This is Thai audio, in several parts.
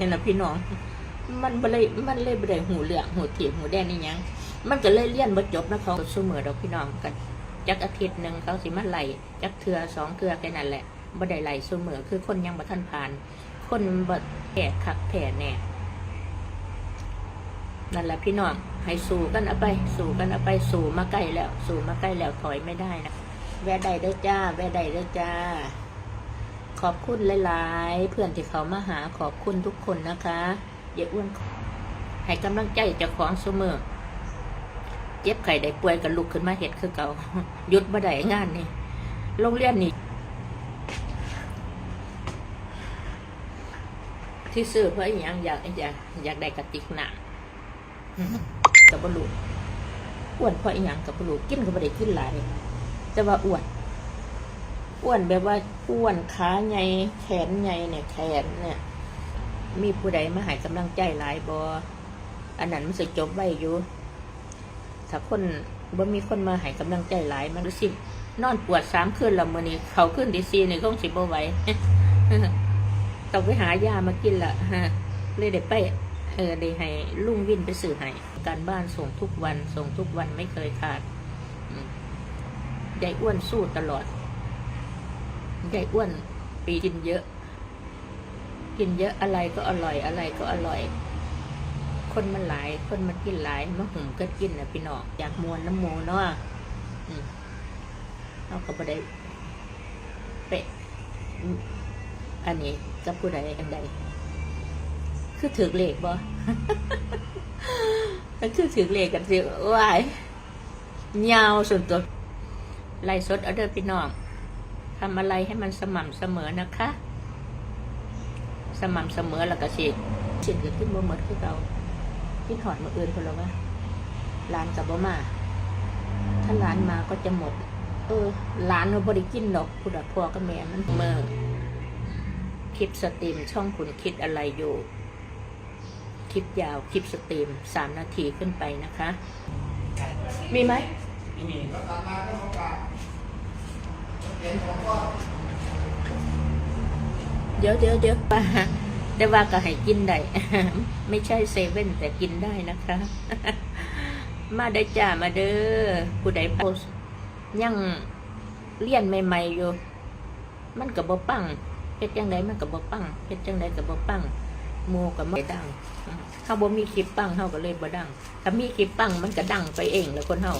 เห็นนะพี่น้อง มันบ่เลยมันเลยบ่ได้หูเหลืองหูเถียงหูแดงนี่ยัง มันก็เลยเลี่ยนบ่จบนะเขาเสมอดอกพี่น้องกันจักอาทิตย์หนึ่งเขาสิมาไหลจักเทือสองเทือแค่นั้นแหละบ่ได้ไล่เสมอคือคนยังบ่ทันผ่าน คนบ่แก่คักแผ่แน่นั่นแหละพี่น้องให้สู้กันเอาไป สู้กันเอาไปสู้มาใกล้แล้ว สู้มาใกล้แล้วถอยไม่ได้นะแวะใดเด้อจ้า แวะใดเด้อจ้า ขอบคุณหลายๆ เพื่อนที่เขามาหาขอบคุณทุกคนนะคะอย่าอ้วนให้กำลังใจเจ้าของเสมอเจ็บไข้ได้ป่วยกันลุกขึ้นมาเห็ดคือเก่าหยุดบ่ได้งานนี่โรงเรียนนี่ที่ซื้อเพราะอหย่างอยากอยากอยากได้กระติกหนักกับบลูอ้วนเพราะอีหยังกับบรรลูกินก็บ่ได้กินหลายแต่ว่าอ้วน อ้วนแบบว่าอ้วนขาใหญ่แขนใหญ่เนี่ยแขนเนี่ย มีผู้ใดมาให้กำลังใจหลายบออันนั้นมันสิจบไว้อยู่ถ้าคนบ่มีคนมาให้กำลังใจหลายมันรู้สึกนอนปวดสามคืนล้วมื้อนี้เขาขึ้นดีซีนี่คงสิบ่ไหวต้องไปหายามากินละฮะเลยได้ไปเออได้ให้ลุงวินไปสื่อให้การบ้านส่งทุกวันส่งทุกวันไม่เคยขาดยายอ้วนสู้ตลอด ยายอ้วนปีกินเยอะ กินเยอะอะไรก็อร่อยอะไรก็อร่อย คนมันหลาย คนมันกินหลายมะหุ่มก็กินนะพี่น้องอยากมวนน้ำโมเนาะอืมเอาก็บ่ได้เปะอันนี้กับผู้ใดอันใดคือถือเลขบ่มันคือถือเลขกันสิว้ายยาวส่วนตัวไล่สดเอาเด้อพี่น้อง ทำอะไรให้มันสม่ำเสมอนะคะ สม่ำเสมอแล้วก็สิสิเกิดขึ้นบ่หมดคือเราพี่ถอดมาอื่นคนละว่าร้านกับบ่มา ถ้าร้านมาก็จะหมด เออร้านเราบริกินดอกพุดพ่อกับแม่มันเมื่อคลิปสตรีมช่องคุณคิดอะไรอยู่ คลิปยาวคลิปสตรีมสามนาทีขึ้นไปนะคะ มีไหมไม่มี เดี๋ยวเดี๋ยวเดี๋ยวป้าแต่ว่าก็ให้กินได้ ไม่ใช่เซเว่นแต่กินได้นะคะ มาได้จ้ามาเด้อผู้ใดโพสยังเลียนใหม่ๆอยู่ มันกับบ่ปังเฮ็ดจังไดมันกับบ่ปังเฮ็ดจังไดกับบ่ปังหมูกับบ่ดังเฮาบ่มีคลิปปังเฮาก็เลยบ่ดังถ้ามีคลิปปังมันก็ดังไปเองแล้วคนเฮา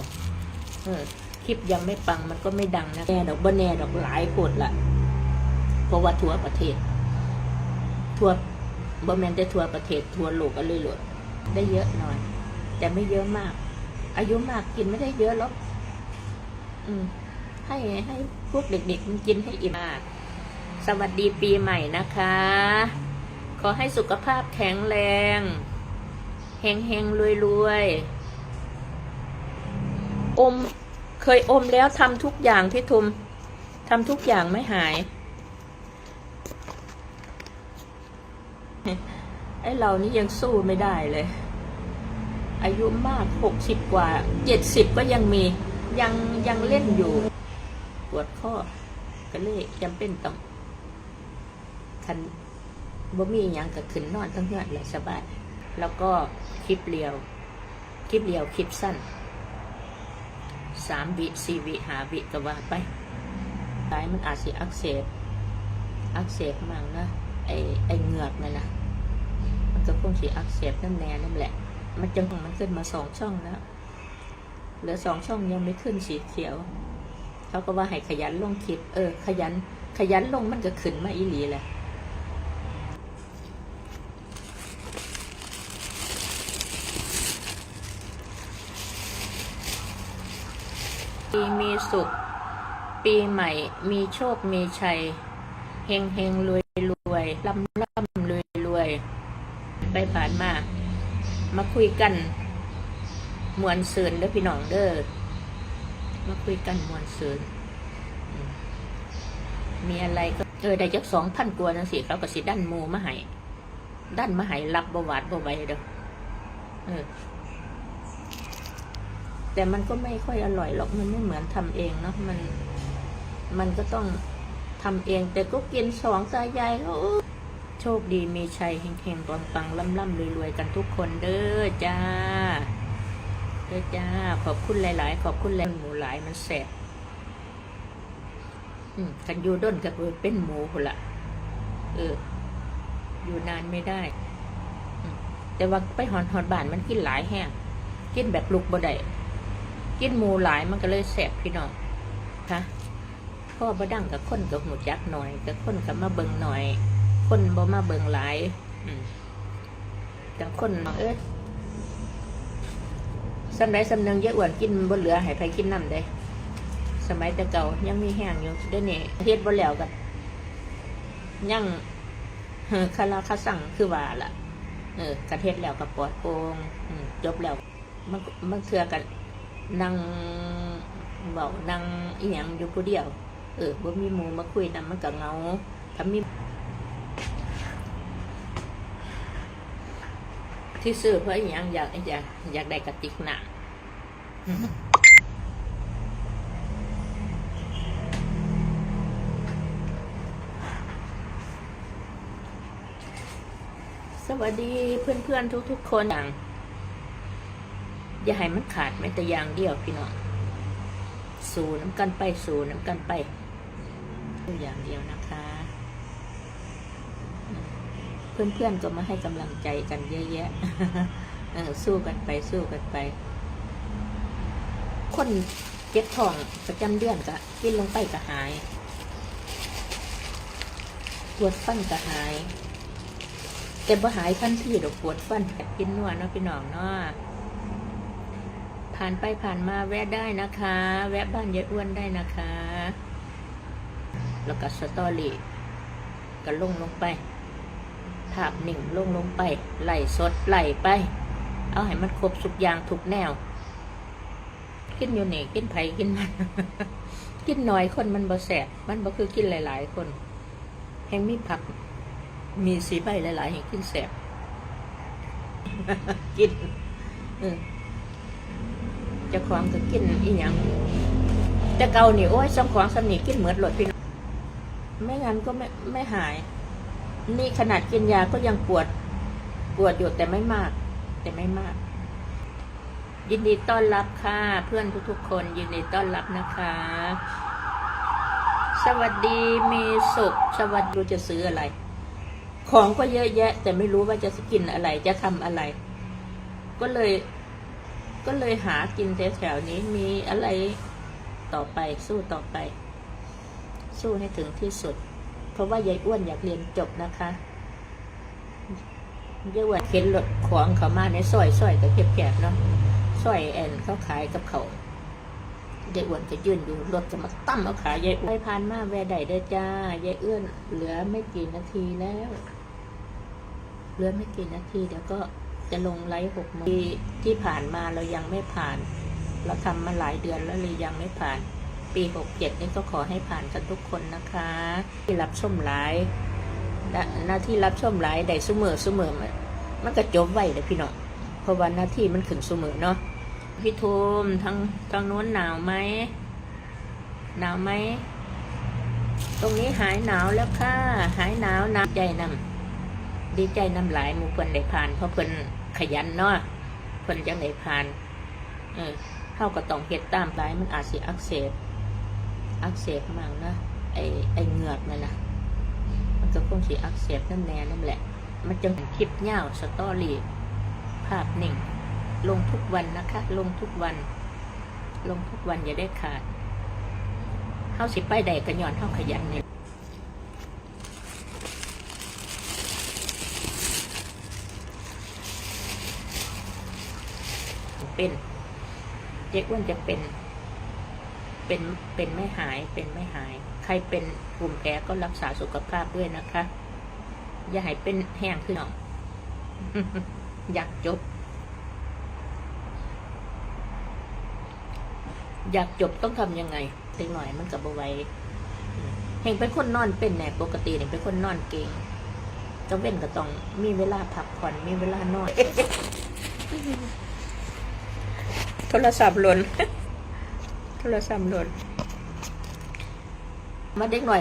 เออ ลิปยังไม่ปังมันก็ไม่ดังนะแน่ดอกบ่แน่ดอกหลายโคตรละเพราะว่าทั่วประเทศ ทั่วบ่แมนแต่ทั่วประเทศทั่วโลกก็เลยหลดได้เยอะหน่อย แต่ไม่เยอะมาก อายุมากกินไม่ได้เยอะหรอกอืม ให้ให้พวกเด็กๆมันกินให้อิ่มมาก สวัสดีปีใหม่นะคะ ขอให้สุขภาพแข็งแรงเฮงเฮงรวยรวยๆอม เคยอมแล้วทำทุกอย่างพี่ทุมทำทุกอย่างไม่หาย ไอเรานี่ยังสู้ไม่ได้เลย อายุมากหกสิบกว่าเจ็ดสิบก็ยังมี ยังยังเล่นอยู่ ปวดข้อก็เลยจำเป็นต้องคันบ่มีอย่างกับขึ้นนอนทั้งเฮือนเลยสบาย แล้วก็คลิปเรียว คลิปเรียวคลิปสั้น สามวิสี่วิหาวิก็ว่าไปตายมันอาจสิอักเสบ อักเสบมั่งนะไอไอเหงือกนั่นนะมันก็คงสิอักเสบนั่นแน่นั่นแหละ มันจังมันขึ้นมาสองช่องแล้วเหลือสองช่องยังไม่ขึ้นสีเขียว เขาก็ว่าให้ขยันลงคลิป เออ ขยัน ขยันลงมันก็ขึ้นมาอีหลีแหละ ปีมีสุข ปีใหม่ มีโชค มีชัย เฮงเฮงรวยรวยร่ำร่ำรวยรวยไปผ่านมา มาคุยกันมวนซืนเด้อพี่น้องเด้อ มาคุยกันมวนซืนอืมมีอะไรก็เออได้จักสองพันกว่านังสิเขาก็สิดันหมูมาให้ดันมาให้รับบวาดบไหวเด้อเออ แต่มันก็ไม่ค่อยอร่อยหรอกมันไม่เหมือนทำเองเนาะมัน มันก็ต้องทำเอง แต่ก็กินสองตายายก็เออโชคดีมีชัยเฮงๆปังปังล่ำล่ำรวยๆกันทุกคนเด้อจ้าเด้อจ้า ขอบคุณหลายๆ ขอบคุณแรงหมูหลายมันแสบอืมกันยูด้นกับเป็นหมูคนละเออ อยู่นานไม่ได้ แต่ว่าไปหอนหอนบ้านมันกินหลายแห้งกินแบบลุกบ่ได้ กินหมูหลายมันก็เลยแสบพี่น้องค่ะพ่อบดังกับคนกับหูจักหน่อยกับคนกับมาเบิงหน่อย คนบ่มาเบิงหลายแต่คนเอ้ยสำไรสำเนึงเยอะอ้วนกินบ่เหลือห้ใครกินน้ำได้ สมัยแต่เก่ายังมีแห้งอยู่เดี๋ยวนี้เฮ็ดบ่แล้วกันยังเออคาราคาสั่งคือว่าล่ะ เออกระเทศแล้วกับปอดโป่งจบแล้วมันมันเทือกัน นั่งเบานั่งอีหยังอยู่ผู้เดียว เออบ่มีมูมาคุยนำมันก็เงาถ้ามีที่ซื้อเพราะอหย่างอยากอยากอยากได้กระติกหนักสวัสดีเพื่อนๆทุกๆคนอย่าง อย่าให้มันขาดแม้แต่อย่างเดียวพี่น้องสูน้ำกันไปสูน้ำกันไปตัวอย่างเดียวนะคะ เพื่อนๆก็มาให้กำลังใจกันเยอะแยะสู้กันไปสู้กันไป คนเจ็บท้องประจำเดือนก็กินลงไปก็หายปวดฟันก็หาย แต่บ่หายทันทีดอกปวดฟันกินนวดเนาะพี่น้องเนาะ ผ่านไปผ่านมาแวะได้นะคะ แวะบ้านยายอ้วนได้นะคะ แล้วก็สตอรี่ก็ลงลงไปภาพหนึ่งลงลงไปไหลสดไหลไป เอาให้มันครบสุกอย่างทุกแนว กินอยู่นี่กินไผ่กินมัน กินน้อยคนมันบ่แสบมันบ่คือกินหลาย ๆ คนแห่งมีผัก มีสีใบหลายๆให้กินแสบกินออเจะของก็กินอีหยังแต่เก่านี่โอ้ยสมของสำนีกินเหมือนหลดพี่น้องไม่งั้นก็ไม่ไม่หาย นี่ขนาดกินยาก็ยังปวด ปวดอยู่แต่ไม่มาก แต่ไม่มาก ยินดีต้อนรับค่ะ เพื่อนทุกๆคน ยินดีต้อนรับนะคะ สวัสดีมีสุขสวัสดีจะซื้ออะไร ของก็เยอะแยะ แต่ไม่รู้ว่าจะกินอะไรจะทำอะไร ก็เลย ก็เลยหากินแถวๆนี้มีอะไรต่อไปสู้ต่อไป สู้ให้ถึงที่สุด เพราะว่ายายอ้วนอยากเรียนจบนะคะยายอ้วนเข็นรถขวางเขามาในซอยซอยก็แคบๆเนาะซอยแอนเขาขายกับเขายายอ้วนจะยืนอยู่รถจะมาตั้มเอาขายายอ้วนไปผ่านมาแวะใดเด้อจ้ายายเอื้อนเหลือไม่กี่นาทีแล้ว เหลือไม่กี่นาทีเดี๋ยวก็ จะลงไลฟ์หกโมงที่ที่ผ่านมาเรายังไม่ผ่าน เราทำมาหลายเดือนแล้วเลยยังไม่ผ่าน ปีหกเจ็ดนี่ก็ขอให้ผ่านกันทุกคนนะคะ ที่รับชมไลฟ์หน้าที่รับชมไลฟ์ได้เสมอเสมอมันมันก็จบไว้เลยพี่น้องเพราะว่าหน้าที่มันขึ้นเสมอเนาะพี่ทูมทางทางโน้นหนาวไหมหนาวไหมตรงนี้หายหนาวแล้วค่ะ หายหนาวนาวใจนำดีใจน้ำหลายมูเพิ่นได้ผ่านเพราะเพิ่น ขยันเนาะเพิ่นจังได้ผ่าน เออเท่าก็ต้องเฮ็ดตามหลายมันอาจสิอักเสบ อักเสบมั่งนะไอไอเหงือกนั่นนะมันก็คงสิอักเสบนั่นแน่นั่นแหละ มันจึงคลิปยาสตอรี่ภาพนิ่ง ลงทุกวันนะคะ ลงทุกวัน ลงทุกวันอย่าได้ขาดเฮาสิไปใดก็ย้อนเฮาขยันเนี่ย เป็นเจ๊อ้วนจะเป็น เป็นเป็นไม่หายเป็นไม่หาย ใครเป็นกลุ่มแพ้ก็รักษาสุขภาพด้วยนะคะ อย่าให้เป็นแห้งขึ้นหรอกอยากจบ อยากจบต้องทำยังไงตีหน่อยมันกับบไหวเฮงเป็นคนนอนเป็นแน่ปกติเนี่ยเป็นคนนอนเก่งต้องเป็นก็ต้องมีเวลาพักผ่อนมีเวลานอน โทรศัพท์หล่น โทรศัพท์หล่น มาเด็กหน่อย